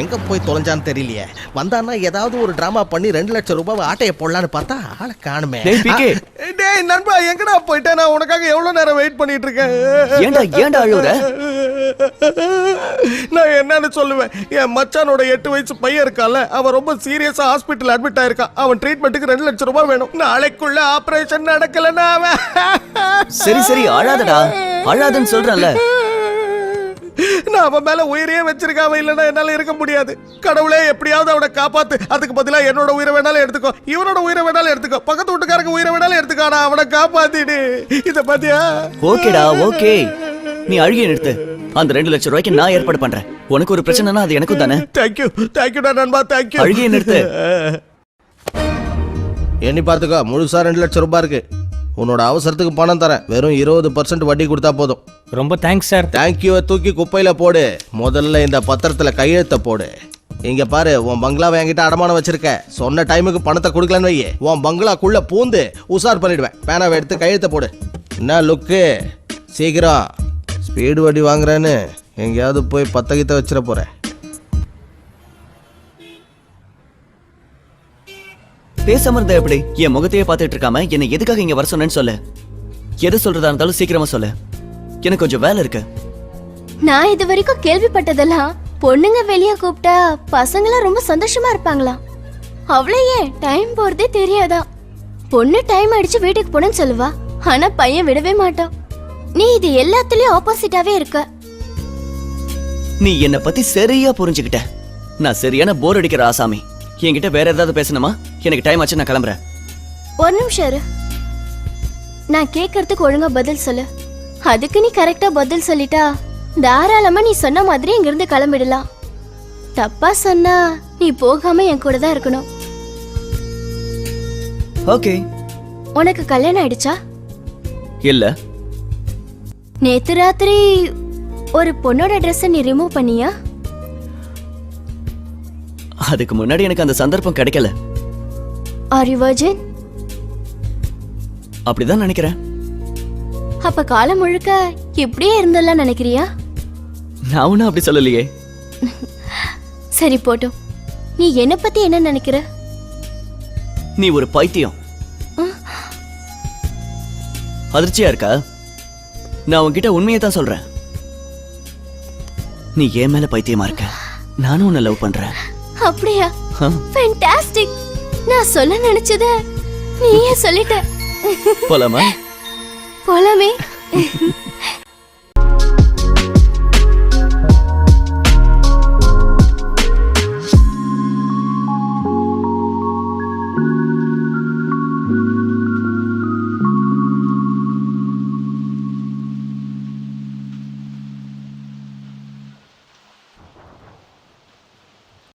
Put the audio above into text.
எங்க போய் தொலைஞ்சான்னு தெரியலையே. வந்தான்னா ஏதாவது ஒரு டிராமா பண்ணி ரெண்டு லட்சம் ரூபாய் ஆட்டைய போடலான்னு பார்த்தா ஆளை காணுமே. டேய், நண்பா எங்கடா போயிட்டேன் நான் உனக்காக எவ்வளவு நேரம் வெயிட் பண்ணிட்டு இருக்கேன் ஏன்டா ஏன்டா அழுவுற? நான் என்னன்னு சொல்லுவேன். என் மச்சானோட எட்டு வயசு பையன் இருக்கான்ல அவன் ரொம்ப சீரியஸா ஹாஸ்பிட்டல் அட்மிட் ஆயிருக்கான். அவன் ட்ரீட்மெண்ட்டுக்கு ரெண்டு லட்சம் ரூபாய் வேணும். நாளைக்குள்ள ஆபரேஷன் நடக்கலன்னா அவன். சரி சரி அழாதடா அழாதன்னு சொல்றேன்ல. நான் அவன் மேல உயிரையே வச்சிருக்கான் அவன் இல்லைன்னா என்னால இருக்க முடியாது. கடவுளே எப்படியாவது அவனை காப்பாத்து. அதுக்கு பதிலா என்னோட உயிரை வேணாலும் எடுத்துக்கோ. இவனோட உயிரை வேணாலும் எடுத்துக்கோ. பக்கத்து வீட்டுக்காரங்க உயிரை வேணாலும் எடுத்துக்கோ. ஆனா அவனை காப்பாத்திடு. இத பாத்தியா? ஓகேடா ஓகே. நீ அழுகிய நிறுத்து. அந்த ரெண்டு லட்சம் ரூபாய்க்கு நான் ஏற்பாடு பண்றேன். உனக்கு ஒரு பிரச்சனைனா அது எனக்கும் தானே? தேங்க்யூ தேங்க்யூடா நண்பா. தேங்க்யூ அழுகிய நிறுத்து. எண்ணி பார்த்துக்கோ. முழுசா ரெண்டு லட்சம் ரூபாய் இருக்கு. உன்னோட அவசரத்துக்கு பணம் தரேன். வெறும் இருபது பர்சன்ட் வட்டி கொடுத்தா போதும். ரொம்ப தேங்க்ஸ் சார் தேங்க்யூவை தூக்கி குப்பையில போடு. முதல்ல இந்த பத்திரத்துல கையெழுத்த போடு. இங்க பாரு உன் பங்களாவை என்கிட்ட அடமானம் வச்சிருக்க. சொன்ன டைமுக்கு பணத்தை கொடுக்கலன்னு வையே. உன் பங்களாக்குள்ள பூந்து உசார் பண்ணிடுவேன். பேனாவை எடுத்து கையெழுத்த போடு. என்ன லுக்கு சீக்கிரம். ஸ்பீடு வட்டி வாங்குறேன்னு. எங்கேயாவது போய் பத்த கித்த வச்சிட போறேன். பேசாம இருந்தா எப்படி? என் முகத்தையே பார்த்துட்டு இருக்காம என்னை எதுக்காக இங்க வர சொன்னேன்னு சொல்லு. எது சொல்றதா இருந்தாலும் சீக்கிரமா சொல்லு. எனக்கு கொஞ்சம் வேலை இருக்கு. நான் இது வரைக்கும் கேள்விப்பட்டதெல்லாம் பொண்ணுங்க வெளிய கூப்பிட்டா பசங்களாம் ரொம்ப சந்தோஷமா இருப்பாங்களாம் அவளே ஏன்? டைம் போறதே தெரியாதா? பொண்ணு டைம் அடிச்சு வீட்டுக்கு போனேன்னு சொல்லுவா. ஆனா பையன் விடவே மாட்டான். நீ இது எல்லாத்துலயும் ஆப்போசிட்டாவே இருக்க. நீ என்னை பத்தி சரியா புரிஞ்சுக்கிட்ட. நான் சரியான போர் அடிக்கிற ஆசாமி. என்கிட்ட வேற ஏதாவது பேசணுமா? எனக்கு டைம் ஆச்சு நான் கிளம்புறேன். ஒரு நிமிஷம் இரு. நான் கேட்கறதுக்கு ஒழுங்கா பதில் சொல்லு. அதுக்கு நீ கரெக்டா பதில் சொல்லிட்டா தாராளமா நீ சொன்ன மாதிரி இங்கிருந்து கிளம்பிடலாம். தப்பா சொன்னா நீ போகாம என் கூட தான் இருக்கணும். ஓகே உனக்கு கல்யாணம் ஆயிடுச்சா? இல்ல. நேத்து ராத்திரி ஒரு பொண்ணோட ட்ரெஸ்ஸை நீ ரிமூவ் பண்ணியா? அதுக்கு முன்னாடி எனக்கு அந்த சந்தர்ப்பம் கிடைக்கல. ஆர் யூ வர்ஜின் அப்படிதான் நினைக்கிறேன். அப்ப காலம் முழுக்க இப்படியே இருந்தெல்லாம் நினைக்கிறியா? நான் ஒன்னும் அப்படி சொல்லலையே. சரி போட்டும். நீ என்ன பத்தி என்ன நினைக்கிற? நீ ஒரு பைத்தியம். அதிர்ச்சியா இருக்கா? நான் உன்கிட்ட உண்மையை தான் சொல்றேன். நீ ஏன் மேல பைத்தியமா இருக்க? நானும் உன்னை லவ் பண்றேன். அப்படியா? ஆ, ஃபேண்டாஸ்டிக் நான் சொல்ல நினைச்சத நீயே சொல்லிட்ட. போலாமா? போலாமே.